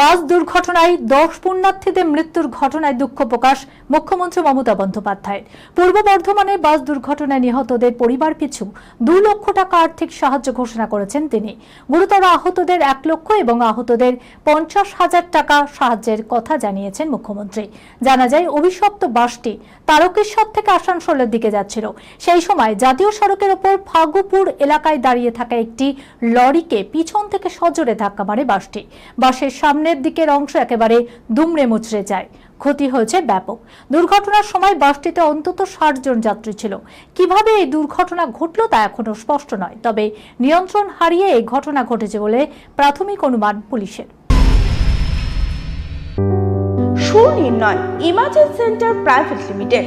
বাস দুর্ঘটনায় দশ পুণ্যার্থীদের মৃত্যুর ঘটনায় দুঃখ প্রকাশ মুখ্যমন্ত্রী মমতা বন্দ্যোপাধ্যায়ের। পূর্ব বর্ধমানে বাস দুর্ঘটনায় নিহতদের পরিবার পিছু দু লক্ষ টাকা আর্থিক সাহায্য ঘোষণা করেছেন তিনি। গুরুতর আহতদের এক লক্ষ এবং আহতদের পঞ্চাশ হাজার টাকা সাহায্যের কথা জানিয়েছেন মুখ্যমন্ত্রী। জানা যায়, অভিশপ্ত বাসটি তারকেশ্বর থেকে আসানসোলের দিকে যাচ্ছিল। সেই সময় জাতীয় সড়কের ওপর ফাগুপুর এলাকায় দাঁড়িয়ে থাকা একটি লরিকে পিছন থেকে সজোরে ধাক্কা মারে বাসটি। বাসের সামনের দিকের অংশ একেবারে দুমড়ে মুচড়ে যায়। ক্ষতি হয়েছে ব্যাপক। দুর্ঘটনার সময় বাসটিতে অন্তত ষাট জন যাত্রী ছিল। কীভাবে এই দুর্ঘটনা ঘটলো তা এখনও স্পষ্ট নয়, তবে নিয়ন্ত্রণ হারিয়ে এই ঘটনা ঘটেছে বলে প্রাথমিক অনুমান পুলিশের। Sunirnoy imaging centre private limited.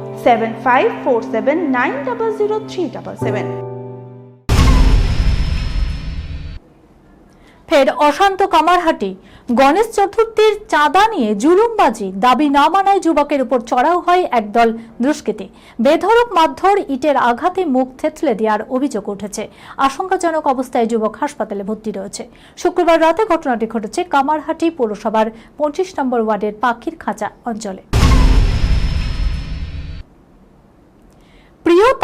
ফের অশান্ত কামারহাটি, গণেশ চতুর্থীর চাঁদা নিয়ে জুলুমবাজি, দাবি না মানায় যুবকের উপর চড়াও হয় একদল দুষ্কৃতী। বেধরক মারধর, ইটের আঘাতে মুখ থেতলে দেওয়ার অভিযোগ উঠেছে। আশঙ্কাজনক অবস্থায় যুবক হাসপাতালে ভর্তি রয়েছে। শুক্রবার রাতে ঘটনাটি ঘটেছে কামারহাটি পৌরসভার পঁচিশ নম্বর ওয়ার্ডের পাখির খাঁচা অঞ্চলে।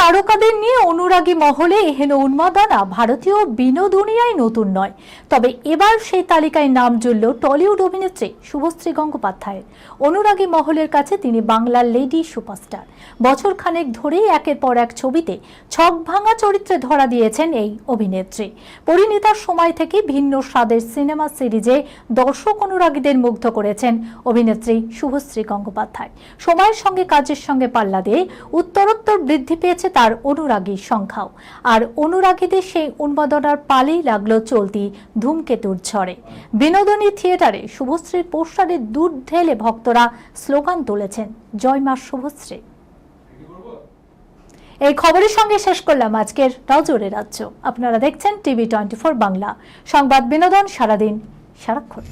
তারকাদের নিয়ে অনুরাগী মহলে এহেন উন্মাদনা ভারতীয় বিনোদনীয়ায় নতুন নয়। তবে এবার সেই তালিকায় নাম জুড়ল টলিউড অভিনেত্রী শুভশ্রী গঙ্গোপাধ্যায়ের অনুরাগী মহলের কাছে তিনি বাংলার লেডি সুপারস্টার। বছর খানেক ধরেই একের পর এক ছবিতে ছক ভাঙা চরিত্রে ধরা দিয়েছেন এই অভিনেত্রী। পরিণীতার সময় থেকে ভিন্ন স্বাদের সিনেমা সিরিজে দর্শক অনুরাগীদের মুগ্ধ করেছেন অভিনেত্রী শুভশ্রী গঙ্গোপাধ্যায়। সময়ের সঙ্গে কাজের সঙ্গে পাল্লা দিয়ে উত্তরোত্তর বৃদ্ধি পেয়েছে তার অনুরাগীর সংখ্যাও। আর অনুরাগীদের সেই উন্মাদনার পালেই লাগল চলতি ধূমকেতুর ঝড়ে। বিনোদনী থিয়েটারে শুভশ্রীর পোস্টারে দুধ ঢেলে ভক্তরা স্লোগান তুলেছেন, জয় মা শুভশ্রী। এই খবরের সঙ্গে শেষ করলাম আজকের নজরে রাজ্য। আপনারা দেখছেন টিভি টোয়েন্টি বাংলা। সংবাদ বিনোদন সারাদিন সারাক্ষণ।